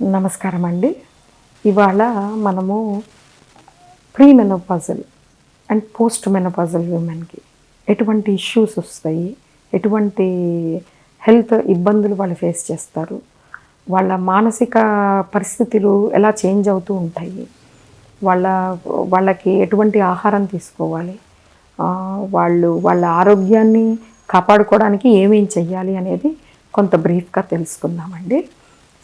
నమస్కారం అండి ఇవాళ మనము pre menopausal and post menopausal విమెన్కి ఎటువంటి ఇష్యూస్ వస్తాయి? ఎటువంటి హెల్త్ ఇబ్బందులు వాళ్ళు ఫేస్ చేస్తారు? వాళ్ళ మానసిక పరిస్థితులు ఎలా చేంజ్ అవుతూ ఉంటాయి? వాళ్ళ వాళ్ళకి ఎటువంటి ఆహారం తీసుకోవాలి? వాళ్ళు వాళ్ళ ఆరోగ్యాన్ని కాపాడుకోవడానికి ఏమేం చెయ్యాలి అనేది కొంత బ్రీఫ్గా తెలుసుకుందామండి.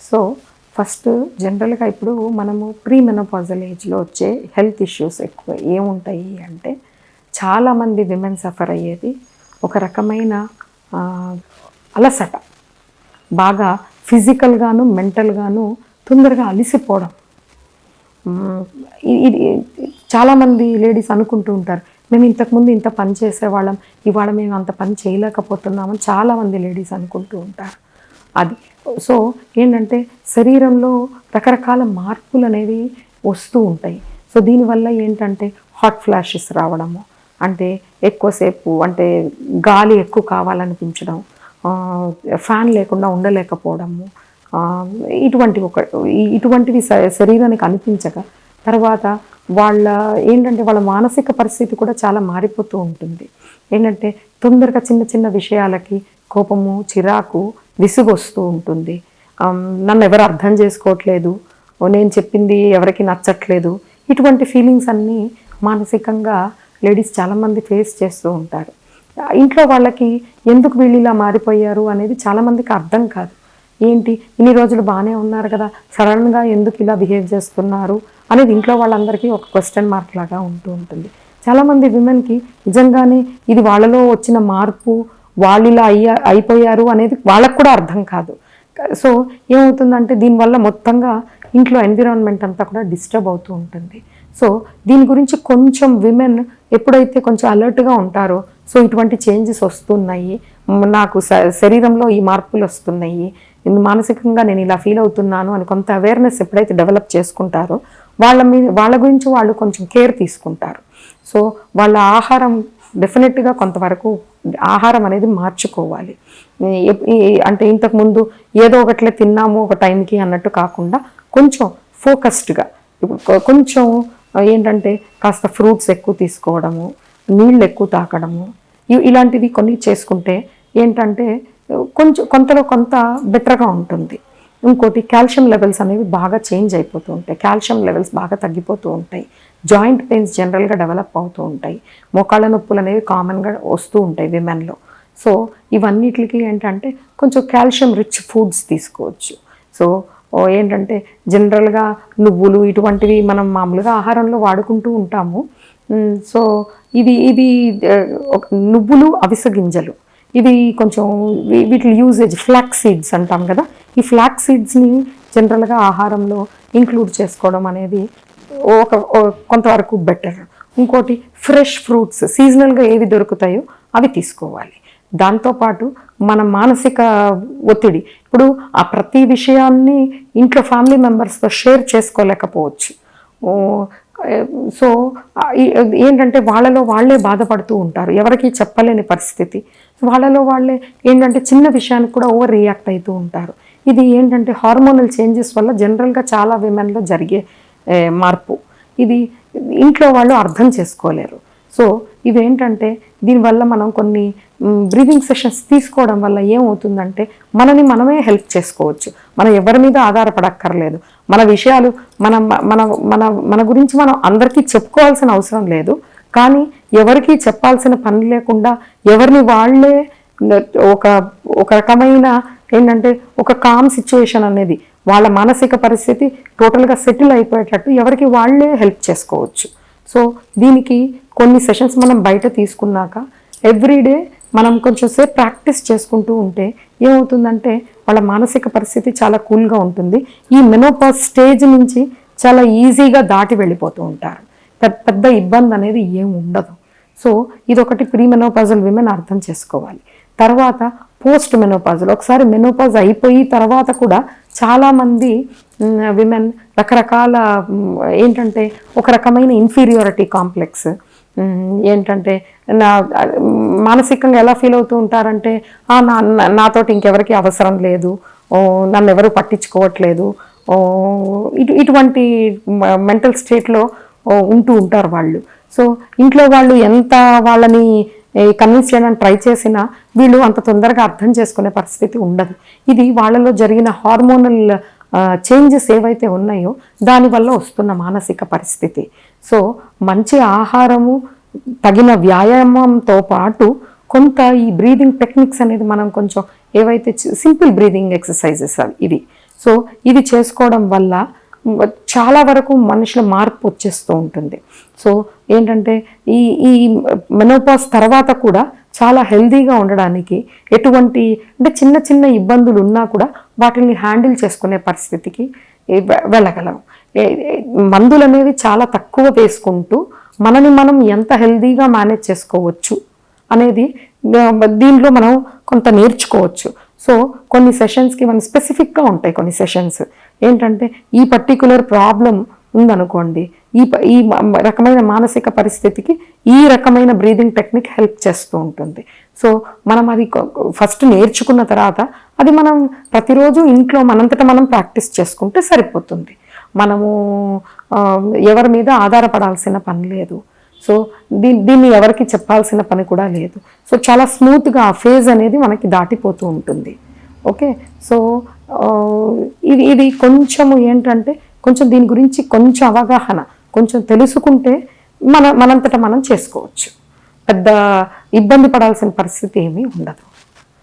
సో ఫస్ట్ జనరల్గా ఇప్పుడు మనము ప్రీ మెనోపాజల్ ఏజ్లో వచ్చే హెల్త్ ఇష్యూస్ ఎక్కువ ఏముంటాయి అంటే చాలామంది విమెన్ సఫర్ అయ్యేది ఒక రకమైన అలసట. బాగా ఫిజికల్గాను మెంటల్గాను తొందరగా అలిసిపోవడం. ఇది చాలామంది లేడీస్ అనుకుంటూ ఉంటారు మేము ఇంతకుముందు ఇంత పని చేసేవాళ్ళం ఇవాళ మేము అంత పని చేయలేకపోతున్నామని చాలామంది లేడీస్ అనుకుంటూ ఉంటారు. అది సో ఏంటంటే శరీరంలో రకరకాల మార్పులు అనేవి వస్తూ ఉంటాయి. సో దీనివల్ల ఏంటంటే హాట్ ఫ్లాషెస్ రావడము అంటే ఎక్కువసేపు అంటే గాలి ఎక్కువ కావాలనిపించడం ఫ్యాన్ లేకుండా ఉండలేకపోవడము ఇటువంటి ఒక ఇటువంటివి శరీరానికి అనిపించక తర్వాత వాళ్ళ ఏంటంటే వాళ్ళ మానసిక పరిస్థితి కూడా చాలా మారిపోతూ ఉంటుంది. ఏంటంటే తొందరగా చిన్న చిన్న విషయాలకి కోపము చిరాకు విసుగొస్తూ ఉంటుంది. నన్ను ఎవరు అర్థం చేసుకోవట్లేదు. నేను చెప్పింది ఎవరికి నచ్చట్లేదు. ఇటువంటి ఫీలింగ్స్ అన్నీ మానసికంగా లేడీస్ చాలామంది ఫేస్ చేస్తూ ఉంటారు. ఇంట్లో వాళ్ళకి ఎందుకు వీళ్ళు ఇలా మారిపోయారు అనేది చాలామందికి అర్థం కాదు. ఏంటి? ఇన్ని రోజులు బాగానే ఉన్నారు కదా సడన్గా ఎందుకు ఇలా బిహేవ్ చేస్తున్నారు అనేది ఇంట్లో వాళ్ళందరికీ ఒక క్వశ్చన్ మార్క్ లాగా ఉంటూ ఉంటుంది. చాలామంది విమెన్కి నిజంగానే ఇది వాళ్ళలో వచ్చిన మార్పు వాళ్ళు ఇలా అయ్యా అయిపోయారు అనేది వాళ్ళకు కూడా అర్థం కాదు. సో ఏమవుతుందంటే దీనివల్ల మొత్తంగా ఇంట్లో ఎన్విరాన్మెంట్ అంతా కూడా డిస్టర్బ్ అవుతూ ఉంటుంది. సో దీని గురించి కొంచెం విమెన్ ఎప్పుడైతే కొంచెం అలర్ట్గా ఉంటారో సో ఇటువంటి చేంజెస్ వస్తున్నాయి. నాకు శ- శరీరంలో ఈ మార్పులు వస్తున్నాయి. మానసికంగా నేను ఇలా ఫీల్ అవుతున్నాను అని కొంత అవేర్నెస్ ఎప్పుడైతే డెవలప్ చేసుకుంటారో వాళ్ళ మీద వాళ్ళ గురించి వాళ్ళు కొంచెం కేర్ తీసుకుంటారు. సో వాళ్ళ ఆహారం డెఫినెట్గా కొంతవరకు ఆహారం అనేది మార్చుకోవాలి. అంటే ఇంతకుముందు ఏదో ఒకట్లే తిన్నాము ఒక టైంకి అన్నట్టు కాకుండా కొంచెం ఫోకస్డ్గా ఇప్పుడు కొంచెం ఏంటంటే కాస్త ఫ్రూట్స్ ఎక్కువ తీసుకోవడము నీళ్ళు ఎక్కువ తాకడము ఇలాంటివి కొన్ని చేసుకుంటే ఏంటంటే కొంచెం కొంతలో కొంత బెటర్గా ఉంటుంది. ఇంకోటి కాల్షియం లెవెల్స్ అనేవి బాగా చేంజ్ అయిపోతూ ఉంటాయి. కాల్షియం లెవెల్స్ బాగా తగ్గిపోతూ ఉంటాయి. జాయింట్ పెయిన్స్ జనరల్గా డెవలప్ అవుతూ ఉంటాయి. మోకాళ్ళ నొప్పులు అనేవి కామన్గా వస్తూ ఉంటాయి విమెన్లో. సో ఇవన్నిటికి ఏంటంటే కొంచెం కాల్షియం రిచ్ ఫుడ్స్ తీసుకోవచ్చు. సో ఏంటంటే జనరల్గా నువ్వులు ఇటువంటివి మనం మామూలుగా ఆహారంలో వాడుకుంటూ ఉంటాము. సో ఇది ఇది ఒక నువ్వులు అవిసె గింజలు. ఇవి కొంచెం వీటి యూజేజ్ ఫ్లాక్ సీడ్స్ అంటాం కదా. ఈ ఫ్లాక్ సీడ్స్ని జనరల్గా ఆహారంలో ఇంక్లూడ్ చేసుకోవడం అనేది ఒక కొంతవరకు బెటర్ ఇంకోటి ఫ్రెష్ ఫ్రూట్స్ సీజనల్గా ఏవి దొరుకుతాయో అవి తీసుకోవాలి. దాంతోపాటు మన మానసిక ఒత్తిడి. ఇప్పుడు ఆ ప్రతి విషయాన్ని ఇంట్లో ఫ్యామిలీ మెంబర్స్తో షేర్ చేసుకోలేకపోవచ్చు. సో ఏంటంటే వాళ్ళలో వాళ్ళే బాధపడుతూ ఉంటారు. ఎవరికి చెప్పలేని పరిస్థితి. వాళ్ళలో వాళ్ళే ఏంటంటే చిన్న విషయానికి కూడా ఓవర్ రియాక్ట్ అవుతూ ఉంటారు. ఇది ఏంటంటే హార్మోనల్ చేంజెస్ వల్ల జనరల్గా చాలా విమెన్లో జరిగే మార్పు. ఇది ఇంట్లో వాళ్ళు అర్థం చేసుకోలేరు. సో ఇవేంటంటే దీనివల్ల మనం కొన్ని బ్రీదింగ్ సెషన్స్ తీసుకోవడం వల్ల ఏమవుతుందంటే మనని మనమే హెల్ప్ చేసుకోవచ్చు. మనం ఎవరి మీద ఆధారపడక్కర్లేదు. మన విషయాలు మన మన మన మన గురించి మనం అందరికీ చెప్పుకోవాల్సిన అవసరం లేదు. కానీ ఎవరికీ చెప్పాల్సిన పని లేకుండా ఎవరిని వాళ్ళే ఒక ఒక రకమైన ఏంటంటే ఒక కామ్ సిచ్యువేషన్ అనేది వాళ్ళ మానసిక పరిస్థితి టోటల్గా సెటిల్ అయిపోయేటట్టు ఎవరికి వాళ్ళే హెల్ప్ చేసుకోవచ్చు. సో దీనికి కొన్ని సెషన్స్ మనం బయట తీసుకున్నాక ఎవ్రీడే మనం కొంచెం సేపు ప్రాక్టీస్ చేసుకుంటూ ఉంటే ఏమవుతుందంటే వాళ్ళ మానసిక పరిస్థితి చాలా కూల్గా ఉంటుంది. ఈ మెనోపాజ్ స్టేజ్ నుంచి చాలా ఈజీగా దాటి వెళ్ళిపోతూ ఉంటారు. పెద్ద పెద్ద ఇబ్బంది అనేది ఏం ఉండదు. సో ఇదొకటి ప్రీ మెనోపాజల్ విమెన్ అర్థం చేసుకోవాలి. తర్వాత పోస్ట్ మెనోపాజల్ ఒకసారి మెనోపాజ్ అయిపోయి తర్వాత కూడా చాలామంది విమెన్ రకరకాల ఏంటంటే ఒక రకమైన ఇన్ఫీరియారిటీ కాంప్లెక్స్ ఏంటంటే నా మానసికంగా ఎలా ఫీల్ అవుతూ ఉంటారంటే నా నాతోటి ఇంకెవరికి అవసరం లేదు. నన్ను ఎవరు పట్టించుకోవట్లేదు. ఇటు ఇటువంటి మెంటల్ స్టేట్లో ఉంటూ ఉంటారు వాళ్ళు. సో ఇంట్లో వాళ్ళు ఎంత వాళ్ళని కన్విన్స్ చేయడానికి ట్రై చేసినా వీళ్ళు అంత తొందరగా అర్థం చేసుకునే పరిస్థితి ఉండదు. ఇది వాళ్ళలో జరిగిన హార్మోనల్ చేంజెస్ ఏవైతే ఉన్నాయో దానివల్ల వస్తున్న మానసిక పరిస్థితి. సో మంచి ఆహారము తగిన వ్యాయామంతో పాటు కొంత ఈ బ్రీదింగ్ టెక్నిక్స్ అనేది మనం కొంచెం ఏవైతే సింపుల్ బ్రీదింగ్ ఎక్సర్సైజెస్ అవి ఇవి. సో ఇది చేసుకోవడం వల్ల చాలా వరకు మనుషుల మార్పు వచ్చేస్తూ ఉంటుంది. సో ఏంటంటే ఈ ఈ మెనోపాస్ తర్వాత కూడా చాలా హెల్దీగా ఉండడానికి ఎటువంటి అంటే చిన్న చిన్న ఇబ్బందులు ఉన్నా కూడా వాటిని హ్యాండిల్ చేసుకునే పరిస్థితికి వెళ్ళగలం. మందులు అనేవి చాలా తక్కువ వేసుకుంటూ మనని మనం ఎంత హెల్దీగా మేనేజ్ చేసుకోవచ్చు అనేది దీనిలో మనం కొంత నేర్చుకోవచ్చు. సో కొన్ని సెషన్స్కి మనం స్పెసిఫిక్గా ఉంటాయి కొన్ని సెషన్స్. ఏంటంటే ఈ పర్టికులర్ ప్రాబ్లం ఉందనుకోండి. ఈ ప- ఈ రకమైన మానసిక పరిస్థితికి ఈ రకమైన బ్రీదింగ్ టెక్నిక్ హెల్ప్ చేస్తూ ఉంటుంది. సో మనం అది ఫస్ట్ నేర్చుకున్న తర్వాత అది మనం ప్రతిరోజు ఇంట్లో మనంతట మనం ప్రాక్టీస్ చేసుకుంటే సరిపోతుంది. మనము ఎవరి మీద ఆధారపడాల్సిన పని లేదు. సో దీ దీన్ని ఎవరికి చెప్పాల్సిన పని కూడా లేదు. సో చాలా స్మూత్గా ఆ ఫేజ్ అనేది మనకి దాటిపోతూ ఉంటుంది. ఓకే? సో ఇది ఇది కొంచెము ఏంటంటే కొంచెం దీని గురించి కొంచెం అవగాహన కొంచెం తెలుసుకుంటే మన మనంతట మనం చేసుకోవచ్చు. పెద్ద ఇబ్బంది పడాల్సిన పరిస్థితి ఏమీ ఉండదు.